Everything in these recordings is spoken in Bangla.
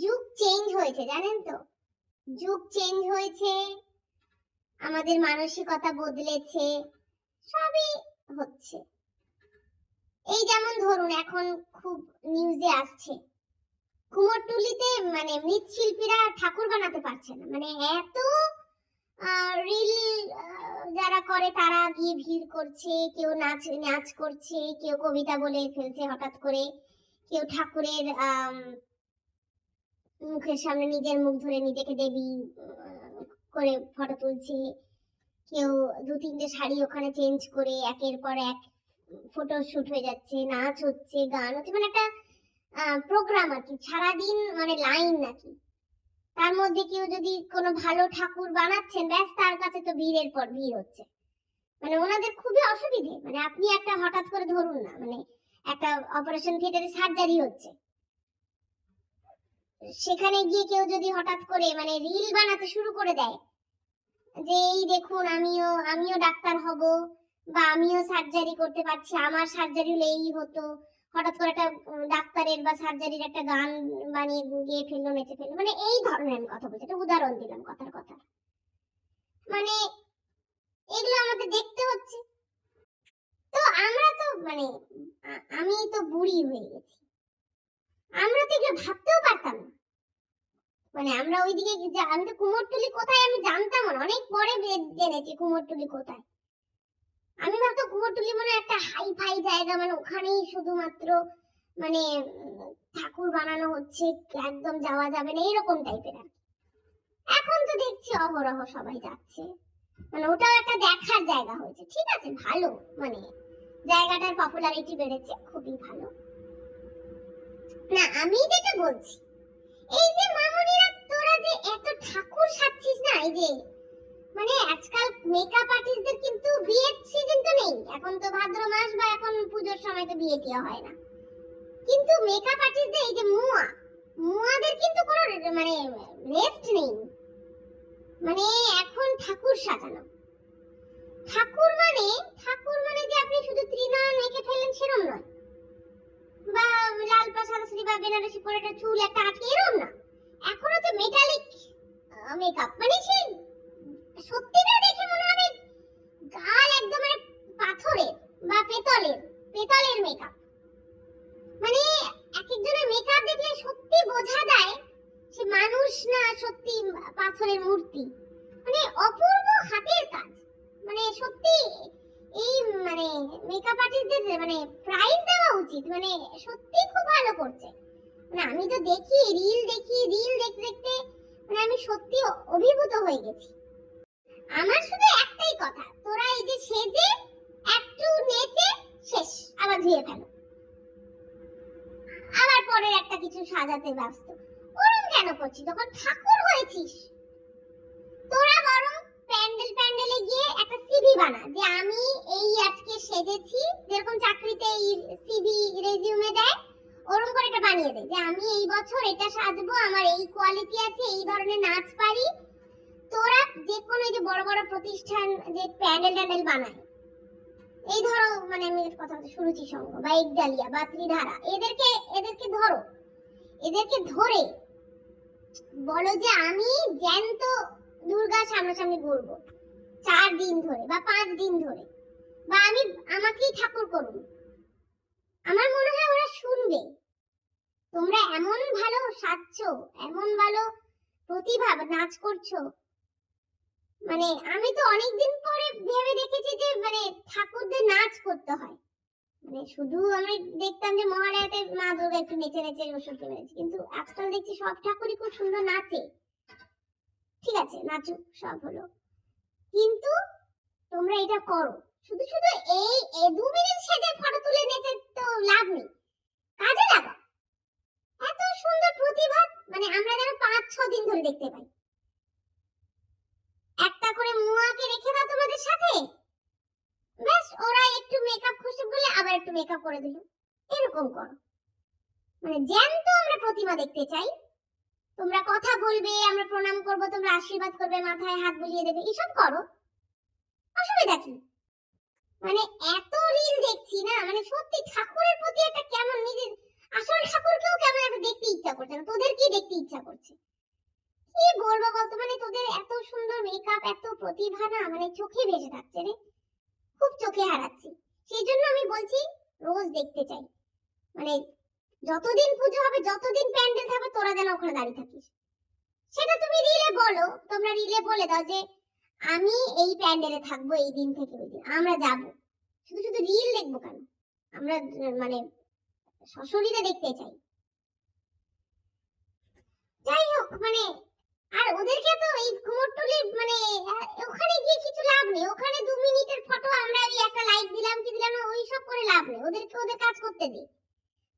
যুগ চেঞ্জ হয়েছে, জানেন তো? যুগ চেঞ্জ হয়েছে, আমাদের মানসিকতা বদলেছে, সবই হচ্ছে। এই যেমন ধরুন, এখন খুব নিউজে আসছে, কুমোরটুলিতে মানে মৃৎশিল্পীরা ঠাকুর বানাতে পারছে না মানে এত রিল যারা করে তারা গিয়ে ভিড় করছে, কেউ নাচ নাচ করছে, কেউ কবিতা বলে ফেলছে হঠাৎ করে, কেউ ঠাকুরের মুখের সামনে নিজের মুখ ধরে নিজেকে দেবী করে ফটো তুলছে। কেউ দু তিনটে শাড়ি ওখানে চেঞ্জ করে একের পর এক ফটো শুট হয়ে যাচ্ছে, নাচ হচ্ছে, গান হচ্ছে মানে একটা প্রোগ্রাম আর কি। সারাদিন মানে লাইন নাকি। তার মধ্যে কেউ যদি কোনো ভালো ঠাকুর বানাচ্ছেন, ব্যাস তার কাছে তো ভিড়ের পর ভিড় হচ্ছে। মানে ওনাদের খুবই অসুবিধে। মানে আপনি একটা হঠাৎ করে ধরুন না মানে একটা অপারেশন থিয়েটারে সার্জারি হচ্ছে। সেখানে গিয়ে কেউ যদি হঠাৎ করে মানে রিল বানাতে শুরু করে দেয়, যে এই দেখুন আমিও আমিও ডাক্তার হব বা আমিও সার্জারি করতে পারছি, আমার সার্জারি হলে এই হতো, হঠাৎ করে একটা ডাক্তারের বা সার্জারির একটা গান বানিয়ে গিয়ে ফেলল, নেচে ফেলল মানে এই ধরনের আমি কথা বলছি, একটা উদাহরণ দিলাম কথার কথা। মানে এগুলো আমাদের দেখতে হচ্ছে। তো আমরা তো মানে আমি তো বুড়ি হয়ে গেছি। আমরা তো এগুলো না মানে আমরা ওইদিকে আমি তো কুমোরটুলি কোথায় আমি জানতাম না। অনেক পরে জেনেছি কুমোরটুলি কোথায়। আমি ভাবতাম কুমোরটুলি মানে একটা হাই ফাই জায়গা মানে ওখানেই শুধুমাত্র মানে ঠাকুর বানানো হচ্ছে, একদম যাওয়া যাবে না এরকম টাইপের আর এখন তো দেখছি অহরহ সবাই যাচ্ছে। মানে ওটাও একটা দেখার জায়গা হয়েছে। ঠিক আছে, ভালো মানে জায়গাটার পপুলারিটি বেড়েছে, খুবই ভালো। না, আমি যেটা বলছি এই যে মামুনিরা, তোরা যে এত ঠাকুর সাজছিস না, এই যে মানে আজকাল মেকআপ আর্টিস্টদের কিন্তু বিয়ের সিজন তো নেই, এখন তো ভাদ্র মাস বা এখন পুজোর সময় তো বিয়ে টিয়া হয় না। কিন্তু মেকআপ আর্টিস্টদের এই যে মুয়া, মুয়াদের কিন্তু কোনো মানে রেস্ট নেই। মানে এখন ঠাকুর সাজানো। ঠাকুর মানে ঠাকুর মানে যে আপনি শুধু ত্রিনয়ন এঁকে ফেলেন সেরম নয় বা লাল পা সাদা শাড়ি বা বেনারসি পরে একটা চুল, একটা আটকে এরম না। এখন হচ্ছে মেটালিক মেকআপ মানে সেই সত্যিটা দেখে মনে হবে গাল একদম মানে পাথরের বা পেতলের পেতলের মেকআপ মানে এক একজনের মেকআপ দেখলে সত্যি বোঝা যায় সে মানুষ না সত্যি পাথরের মূর্তি। মানে অপূর্ব হাতের কাজ। মানে সত্যি এই মানে মেকআপ আর্টিস্টদের মানে প্রাইজ দেওয়া উচিত। মানে সত্যি খুব ভালো করছে। মানে আমি তো দেখি রিল দেখি রিল দেখতে দেখতে মানে আমি সত্যি অভিভূত হয়ে গেছি। আমার শুধু একটাই কথা, তোরা এই যে সেজে, একটু নেচে, শেষ, আবার ধুয়ে ফেলো। আবার পরের একটা কিছু সাজাতে ব্যস্ত। ওরম কেন করছিস যখন ঠাকুর হয়েছিস, তোরা বরং প্যান্ডেল প্যান্ডেলে গিয়ে একটা সিভি বানা, যে আমি এই আজকে সেজেছি, যেরকম চাকরিতে এই সিভি রেজিউমে দেয় বানিয়ে দে। যে আমি এই বছর এটা সাজবো, আমার এই কোয়ালিটি আছে, এই ধরনের নাচ পারি। তোরা যে কোনো যে বড় বড় প্রতিষ্ঠান যে প্যান্ডেল ট্যান্ডেল বানায়, এই ধরো মানে আমি কথা বলছি, সুরুচি সংঘ বা একডালিয়া বা ত্রিধারা, এদেরকে এদেরকে ধরো। এদেরকে ধরে বলো যে আমি জ্যান্ত দুর্গা সামনাসামনি ঘুরবো, চার দিন ধরে বা পাঁচ দিন ধরে। বা আমি আমাকেই ঠাকুর করুন আমার মনে হয় ওরা শুনবে তোমরা এমন ভালো সাজছো, এমন ভালো প্রতিভা নাচ করছ। মানে আমি তো অনেকদিন পরে ভেবে দেখেছি যে মানে ঠাকুরদের নাচ করতে হয়। মানে শুধু আমি দেখতাম যে মহালয়াতে মা দুর্গা একটু নেচে নেচে ওষুধকে মেরেছে কিন্তু আজকাল দেখছি সব ঠাকুরই খুব সুন্দর নাচে। ঠিক আছে, নাচুক, সব হলো। কিন্তু তোমরা এটা করো। শুধু শুধু এই দু মিনিট সেজে ফটো তুলে নেচে তো লাভ নেই। কাজে লাগা এত সুন্দর প্রতিভা মানে আমরা যেন পাঁচ ছ দিন ধরে দেখতে পাই। একটা করে মুয়াকে রেখে দাও তোমাদের সাথে। ব্যাস ওরা একটু মেকআপ খুশি বলে আবার একটু মেকআপ করে দিল। এরকম করো। মানে জ্যান্ত আমরা প্রতিমা দেখতে চাই। তোমরা কথা বলবে, আমরা প্রণাম করব, তোমরা আশীর্বাদ করবে, মাথায় হাত বুলিয়ে দেবে, এসব করো। অসুবিধা কি? মানে এত রিল দেখছি না মানে সত্যি ঠাকুরের প্রতি একটা কেমন নিজের, আসল ঠাকুরকেও কেমন একটা দেখতে ইচ্ছা করছে না, তোদেরকেই দেখতে ইচ্ছা করছে। কি বলব বলতো? মানে তোদের এত সুন্দর মেকআপ এত প্রতিভা না মানে চোখে ভেসে থাকছে রে। খুব চোখে হারাচ্ছি। সেই জন্য আমি বলছি রোজ দেখতে চাই। মানে যতদিন পুজো হবে, যতদিন প্যান্ডেল থাকবে, তোরা যেন ওখানে দাঁড়িয়ে থাকিস। সেটা তুমি রিলে বলো, তোমরা রিলে বলে দাও যে আমি এই প্যান্ডেলে থাকব এই দিন থেকে ওই দিন। আমরা যাব। শুধু শুধু রিল দেখব কেন? আমরা মানে সশরীরে দেখতে চাই। যাই হোক মানে আর ওদেরকে তো এই কুমোরটুলি মানে ওখানে গিয়ে কিছু লাভ নেই। ওখানে দু মিনিটের ফটো আমরা ওই একটা লাইক দিলাম কি দিলাম ওই সব করে লাভ নেই। ওদেরকে ওদের কাজ করতে দে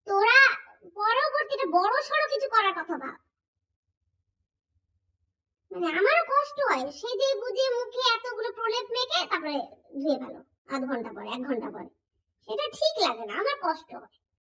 তোরা পরবর্তীতে বড় সড়ো কিছু করার কথা ভাব। মানে আমারও কষ্ট হয়। সেজে বুঝে মুখে এতগুলো প্রলেপ মেখে তারপরে ধুয়ে ফেলো। আধ ঘণ্টা পরে, এক ঘণ্টা পরে। সেটা ঠিক লাগে না। আমার কষ্ট হয়।